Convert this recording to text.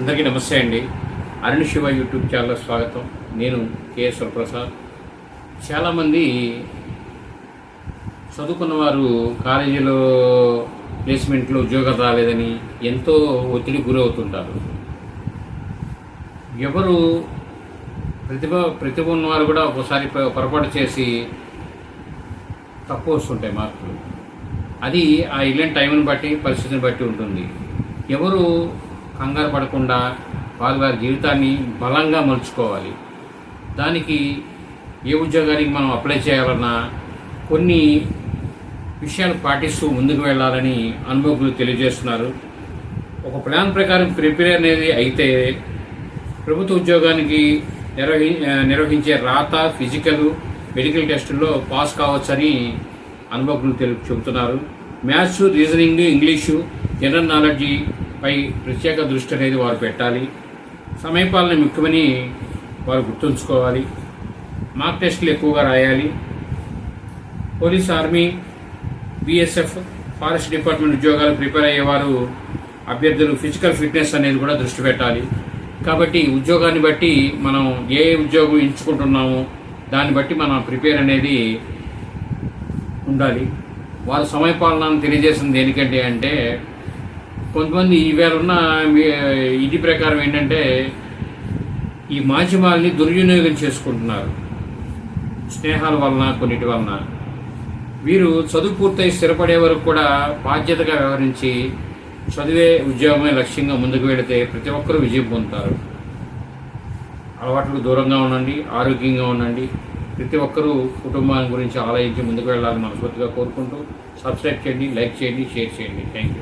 అందరికీ నమస్తే అండి. అరుణ్ శివ యూట్యూబ్ ఛానల్ స్వాగతం. నేను కేఎస్వర్ ప్రసాద్ చాలామంది చదువుకున్న వారు కాలేజీలో ప్లేస్మెంట్లో ఉద్యోగం రాలేదని ఎంతో ఒత్తిడి గురవుతుంటారు. ఎవరు ప్రతిభ ప్రతిభ ఉన్నవారు కూడా ఒకసారి పొరపాటు చేసి తక్కువ వస్తుంటాయి మార్కులు. అది ఆ ఇల్లని టైంని బట్టి పరిస్థితిని బట్టి ఉంటుంది. ఎవరు కంగారు పడకుండా వారి వారి జీవితాన్ని బలంగా మలుచుకోవాలి. దానికి ఏ ఉద్యోగానికి మనం అప్లై చేయాలన్నా కొన్ని విషయాలు పాటిస్తూ ముందుకు వెళ్ళాలని అనుభవకులు తెలియజేస్తున్నారు. ఒక ప్లాన్ ప్రకారం ప్రిపేర్ అనేది అయితే ప్రభుత్వ ఉద్యోగానికి నిర్వహి నిర్వహించే రాత ఫిజికల్ మెడికల్ టెస్టుల్లో పాస్ కావచ్చని అనుభవకులు తెలు చెబుతున్నారు. Maths reasoning English general knowledge పై ప్రత్యేక దృష్టి అనేది వారు పెట్టాలి. సమయపాలన ముఖ్యమని వారు గుర్తుంచుకోవాలి. మార్క్ టెస్టులు ఎక్కువగా రాయాలి. Police army BSF forest department ఉద్యోగాలు ప్రిపేర్ అయ్యేవారు అభ్యర్థులు ఫిజికల్ ఫిట్నెస్ అనేది కూడా దృష్టి పెట్టాలి. కాబట్టి ఉద్యోగాన్ని బట్టి మనం ఏ ఉద్యోగం ఎంచుకుంటున్నామో దాన్ని బట్టి మనం ప్రిపేర్ అనేది ఉండాలి. వారు సమయపాలనను తెలియజేసింది దేనికంటే అంటే కొంతమంది ఈవేళ ఉన్న ఇది ప్రకారం ఏంటంటే ఈ మాధ్యమాల్ని దుర్వినియోగం చేసుకుంటున్నారు. స్నేహాల వలన కొన్నిటి వలన. వీరు చదువు పూర్తయి స్థిరపడే వరకు కూడా బాధ్యతగా వ్యవహరించి చదివే ఉద్యోగమే లక్ష్యంగా ముందుకు వెళితే ప్రతి ఒక్కరూ విజయం పొందుతారు. అలవాట్లకు దూరంగా ఉండండి ఆరోగ్యంగా ఉండండి. ప్రతి ఒక్కరూ కుటుంబాన్ని గురించి ఆలోచించి ముందుకు వెళ్ళాలని మనస్ఫూర్తిగా కోరుకుంటూ సబ్స్క్రైబ్ చేయండి లైక్ చేయండి షేర్ చేయండి. Thank you.